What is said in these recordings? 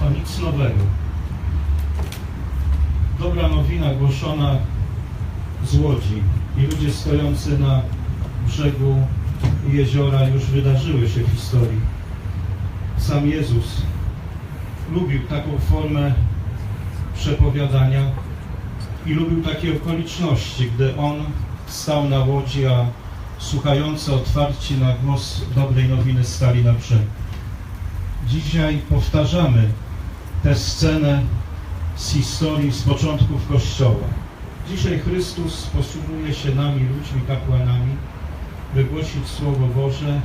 To nic nowego. Dobra nowina głoszona z Łodzi i ludzie stojący na brzegu jeziora już wydarzyły się w historii. Sam Jezus lubił taką formę przepowiadania i lubił takie okoliczności, gdy On stał na łodzi, a słuchający otwarci na głos dobrej nowiny stali na brzegu. Dzisiaj powtarzamy tę scenę z historii, z początków Kościoła. Dzisiaj Chrystus posługuje się nami, ludźmi, kapłanami, by głosić Słowo Boże,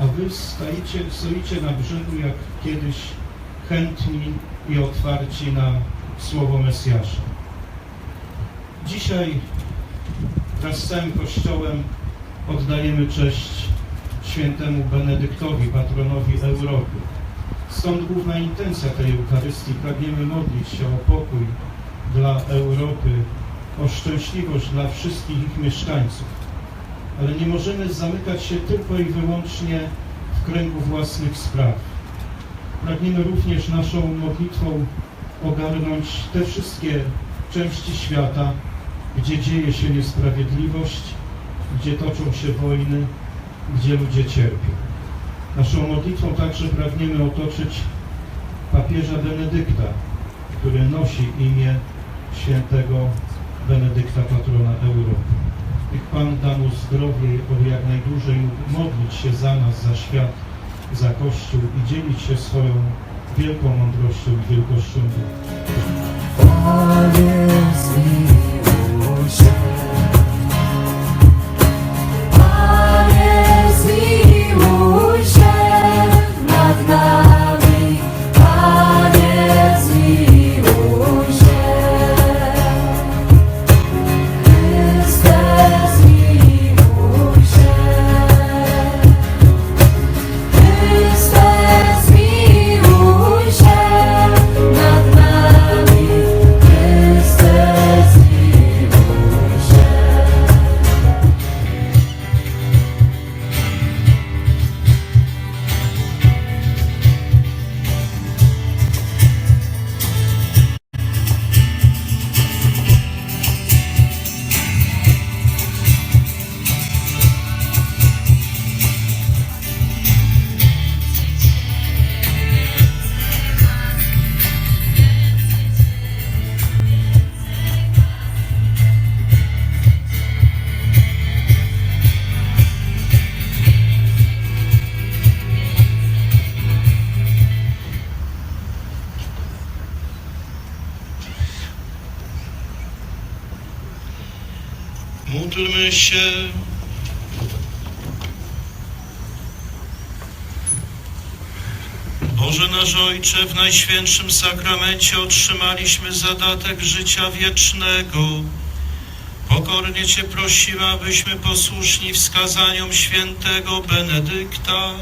a wy stajecie, stoicie na brzegu jak kiedyś chętni i otwarci na Słowo Mesjasza. Dzisiaj wraz z całym Kościołem oddajemy cześć świętemu Benedyktowi, patronowi Europy. Stąd główna intencja tej Eucharystii. Pragniemy modlić się o pokój dla Europy, o szczęśliwość dla wszystkich ich mieszkańców. Ale nie możemy zamykać się tylko i wyłącznie w kręgu własnych spraw. Pragniemy również naszą modlitwą ogarnąć te wszystkie części świata, gdzie dzieje się niesprawiedliwość, gdzie toczą się wojny, gdzie ludzie cierpią. Naszą modlitwą także pragniemy otoczyć papieża Benedykta, który nosi imię świętego Benedykta, patrona Europy. Niech Pan da mu zdrowie, aby jak najdłużej modlić się za nas, za świat, za Kościół i dzielić się swoją wielką mądrością i wielkością ducha. Módlmy się. Boże nasz Ojcze, w Najświętszym Sakramencie otrzymaliśmy zadatek życia wiecznego. Pokornie Cię prosimy, abyśmy posłuszni wskazaniom świętego Benedykta,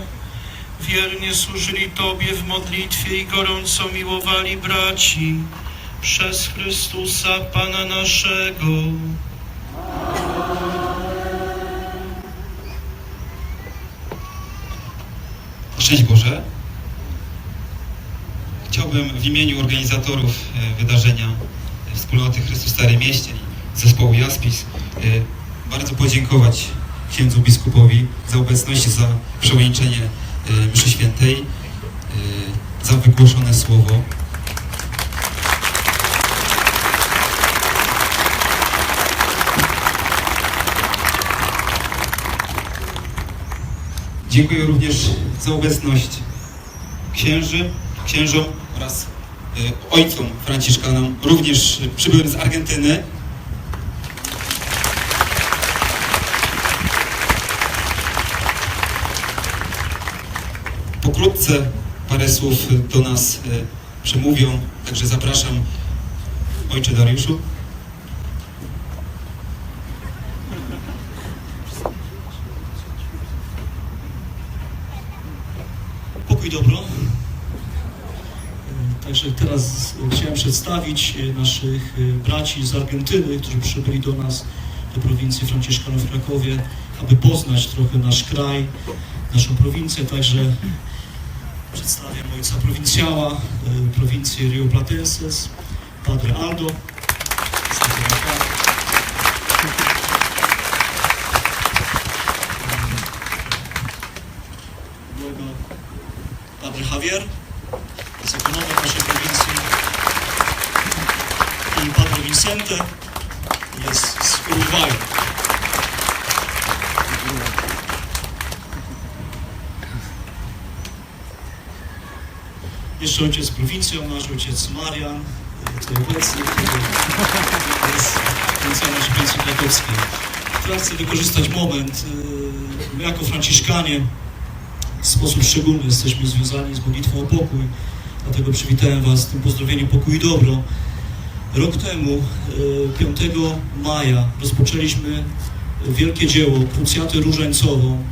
wiernie służyli Tobie w modlitwie i gorąco miłowali braci przez Chrystusa Pana naszego. Szczęść Boże. Chciałbym w imieniu organizatorów e, wydarzenia e, Wspólnoty Chrystus w Starym Mieście i zespołu Jaspis e, bardzo podziękować księdzu biskupowi za obecność, za przełęczenie e, mszy świętej, za wygłoszone słowo. Dziękuję również za obecność księży, księżom oraz y, ojcom franciszkanom, również przybyłym z Argentyny. Pokrótce parę słów do nas y, przemówią, także zapraszam ojcze Dariuszu. Pokój dobro. E, Także teraz chciałem przedstawić e, naszych e, braci z Argentyny, którzy przybyli do nas, do prowincji Franciszkanów w Krakowie. aby poznać trochę nasz kraj, naszą prowincję, także przedstawiam ojca prowincjała, y, prowincję Rio Platenses, Padre Aldo. Byłego Padre Javier, jest ekonomem naszej prowincji i Padre Vicente jest z Urugwaju. Jeszcze ojciec prowincją, nasz ojciec Marian, tutaj obecny, który jest krakowskiej. Teraz chcę wykorzystać moment, my jako franciszkanie w sposób szczególny jesteśmy związani z modlitwą o pokój, dlatego przywitałem Was z tym pozdrowieniem pokój i dobro. Rok temu, y, 5 maja, rozpoczęliśmy wielkie dzieło, krucjatę różańcową,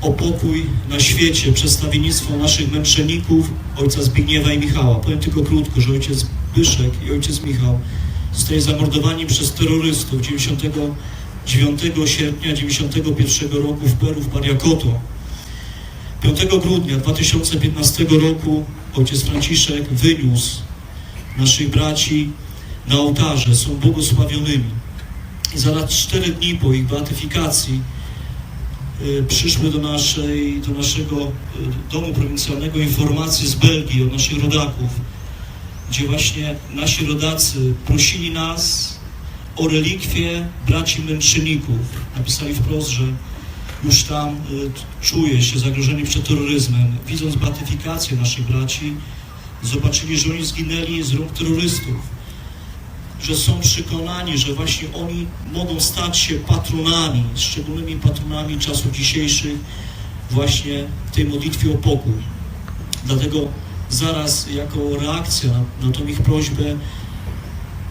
o pokój na świecie, przedstawiennictwo naszych męczenników, ojca Zbigniewa i Michała. Powiem tylko krótko, że ojciec Byszek i ojciec Michał zostali zamordowani przez terrorystów 99 sierpnia 91 roku w Peru w Pariakoto. 5 grudnia 2015 roku ojciec Franciszek wyniósł naszych braci na ołtarze, są błogosławionymi. I zaraz cztery dni po ich beatyfikacji y, przyszły do, naszej, do naszego y, domu prowincjalnego informacje z Belgii od naszych rodaków, gdzie właśnie nasi rodacy prosili nas o relikwie braci męczenników. Napisali wprost, że już tam y, czuje się zagrożeni przed terroryzmem. Widząc beatyfikację naszych braci, zobaczyli, że oni zginęli z rąk terrorystów że są przekonani, że właśnie oni mogą stać się patronami, szczególnymi patronami czasów dzisiejszych właśnie w tej modlitwie o pokój. Dlatego zaraz jako reakcja na, tą ich prośbę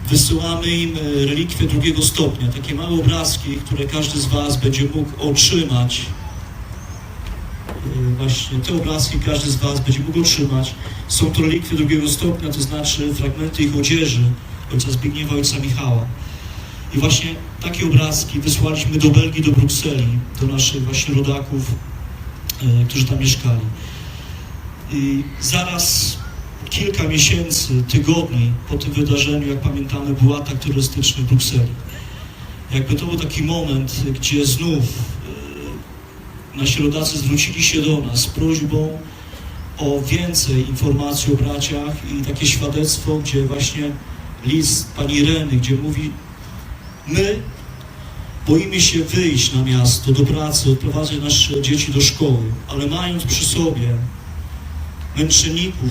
wysyłamy im e, relikwie drugiego stopnia, takie małe obrazki, które każdy z Was będzie mógł otrzymać. E, Właśnie te obrazki każdy z Was będzie mógł otrzymać. Są to relikwie drugiego stopnia, to znaczy fragmenty ich odzieży, ojca Zbigniewa, ojca Michała. I właśnie takie obrazki wysłaliśmy do Belgii, do Brukseli, do naszych właśnie rodaków, e, którzy tam mieszkali. I zaraz kilka miesięcy, tygodni po tym wydarzeniu, jak pamiętamy, był atak terrorystyczny w Brukseli. Jakby to był taki moment, gdzie znów e, nasi rodacy zwrócili się do nas z prośbą o więcej informacji o braciach i takie świadectwo, gdzie właśnie list pani Ireny, gdzie mówi my boimy się wyjść na miasto, do pracy, odprowadzać nasze dzieci do szkoły, ale mając przy sobie męczenników,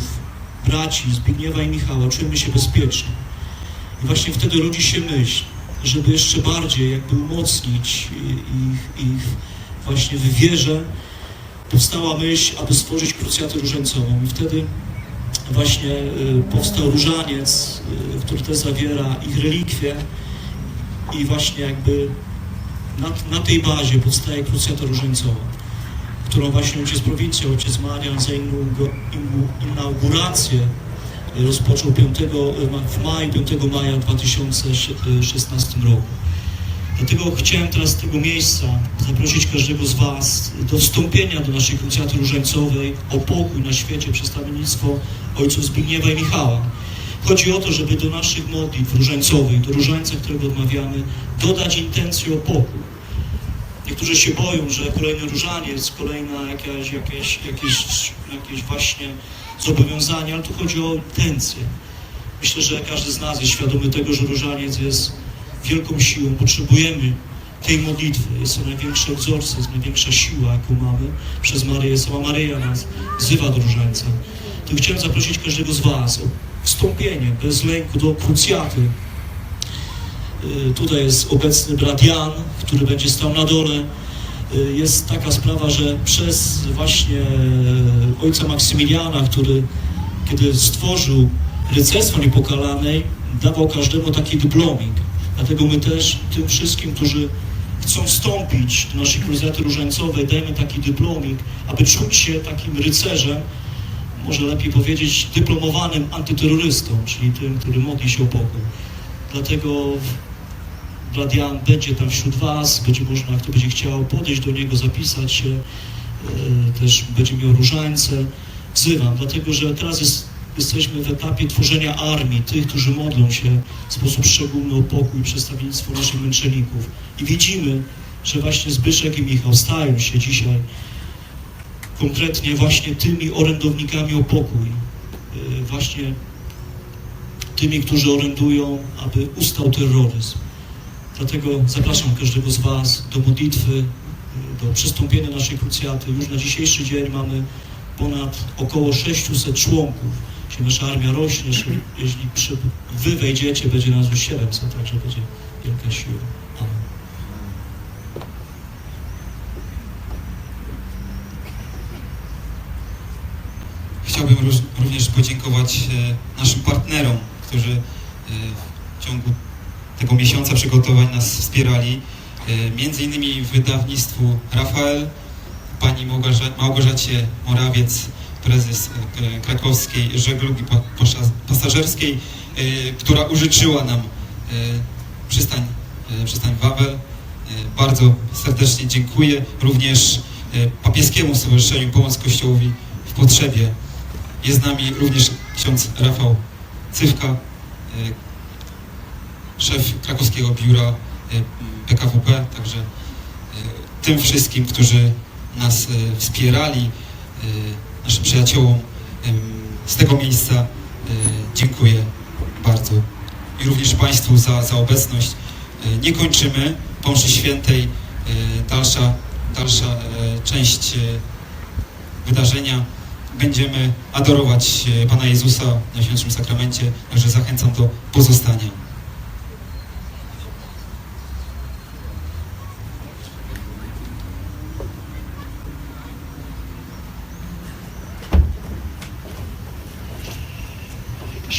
braci Zbigniewa i Michała, czujemy się bezpieczni. I właśnie wtedy rodzi się myśl, żeby jeszcze bardziej jakby umocnić ich, ich właśnie w wierze, powstała myśl, aby stworzyć krucjatę różańcową. I wtedy właśnie y, powstał różaniec, y, który też zawiera ich relikwie i właśnie jakby na, na tej bazie powstaje krucjata różańcowa, którą właśnie ojciec prowincja, ojciec Marian za inaugu- inau- inaugurację y, rozpoczął 5, y, ma- w maju, 5 maja 2016 roku. Dlatego chciałem teraz z tego miejsca zaprosić każdego z Was do wstąpienia do naszej krucjaty różańcowej o pokój na świecie, przedstawiennictwo ojców Zbigniewa i Michała. Chodzi o to, żeby do naszych modlitw różańcowych, do różańca, którego odmawiamy, dodać intencję o pokój. Niektórzy się boją, że kolejny różaniec, kolejna jakaś, jakieś, jakieś, jakieś właśnie zobowiązanie, ale tu chodzi o intencję. Myślę, że każdy z nas jest świadomy tego, że różaniec jest wielką siłą. Potrzebujemy tej modlitwy. Jest to największy egzorcyzm, największa siła, jaką mamy. Przez Maryję, sama Maryja nas wzywa do różańca. To chciałem zaprosić każdego z Was o wstąpienie bez lęku do krucjaty. Y, Tutaj jest obecny brat Jan, który będzie stał na dole. Y, Jest taka sprawa, że przez właśnie e, ojca Maksymiliana, który kiedy stworzył rycerstwo niepokalanej, dawał każdemu taki dyplomik. Dlatego my też tym wszystkim, którzy chcą wstąpić do naszej krucjaty różańcowej, dajemy taki dyplomik, aby czuć się takim rycerzem, może lepiej powiedzieć dyplomowanym antyterrorystą, czyli tym, który modli się o pokój. Dlatego brat Jan będzie tam wśród Was, będzie można, kto będzie chciał, podejść do niego, zapisać się, e, też będzie miał różańce. Wzywam, dlatego że teraz jest, jesteśmy w etapie tworzenia armii, tych, którzy modlą się w sposób szczególny o pokój i przedstawienictwo naszych męczenników. I widzimy, że właśnie Zbyszek i Michał stają się dzisiaj konkretnie właśnie tymi orędownikami o pokój, e, właśnie tymi, którzy orędują, aby ustał terroryzm. Dlatego zapraszam każdego z Was do modlitwy, do przystąpienia naszej krucjaty. Już na dzisiejszy dzień mamy ponad około 600 członków. Jeśli nasza armia rośnie, jeśli, jeśli przy, Wy wejdziecie, będzie nas już 700, także będzie wielka siła. Amen. Chciałbym również podziękować e, naszym partnerom, którzy e, w ciągu tego miesiąca przygotowań nas wspierali. E, Między innymi wydawnictwu Rafael, pani Małgorza- Małgorzacie Morawiec, prezes e, krakowskiej żeglugi pasażerskiej, e, która użyczyła nam e, przystań, przystań Wawel. Bardzo serdecznie dziękuję również papieskiemu Stowarzyszeniu Pomoc Kościołowi w Potrzebie. Jest z nami również ksiądz Rafał Cywka, szef krakowskiego biura PKWP, także tym wszystkim, którzy nas wspierali, naszym przyjaciołom z tego miejsca e, dziękuję bardzo. I również Państwu za, za obecność. E, Nie kończymy. Mszy świętej e, dalsza, dalsza część wydarzenia będziemy adorować Pana Jezusa na Świętszym Sakramencie, także zachęcam do pozostania.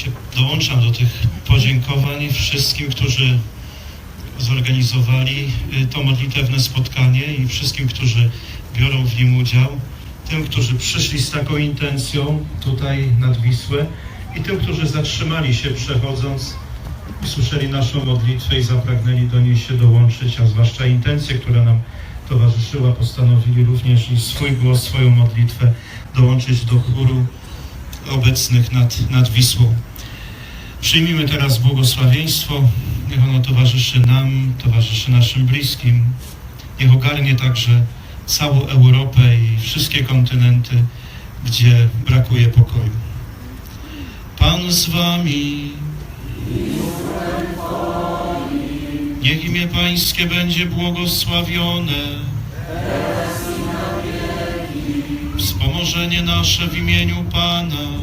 się dołączam do tych podziękowań wszystkim, którzy zorganizowali y, to modlitewne spotkanie i wszystkim, którzy biorą w nim udział, tym, którzy przyszli z taką intencją tutaj nad Wisłę i tym, którzy zatrzymali się przechodząc i słyszeli naszą modlitwę i zapragnęli do niej się dołączyć, a zwłaszcza intencje, która nam towarzyszyła, postanowili również i swój głos, swoją modlitwę dołączyć do chóru obecnych nad, nad Wisłą. Przyjmijmy teraz błogosławieństwo. Niech ono towarzyszy nam, towarzyszy naszym bliskim. Niech ogarnie także całą Europę i wszystkie kontynenty, gdzie brakuje pokoju. Pan z wami. Niech imię Pańskie będzie błogosławione. Wspomożenie nasze w imieniu Pana.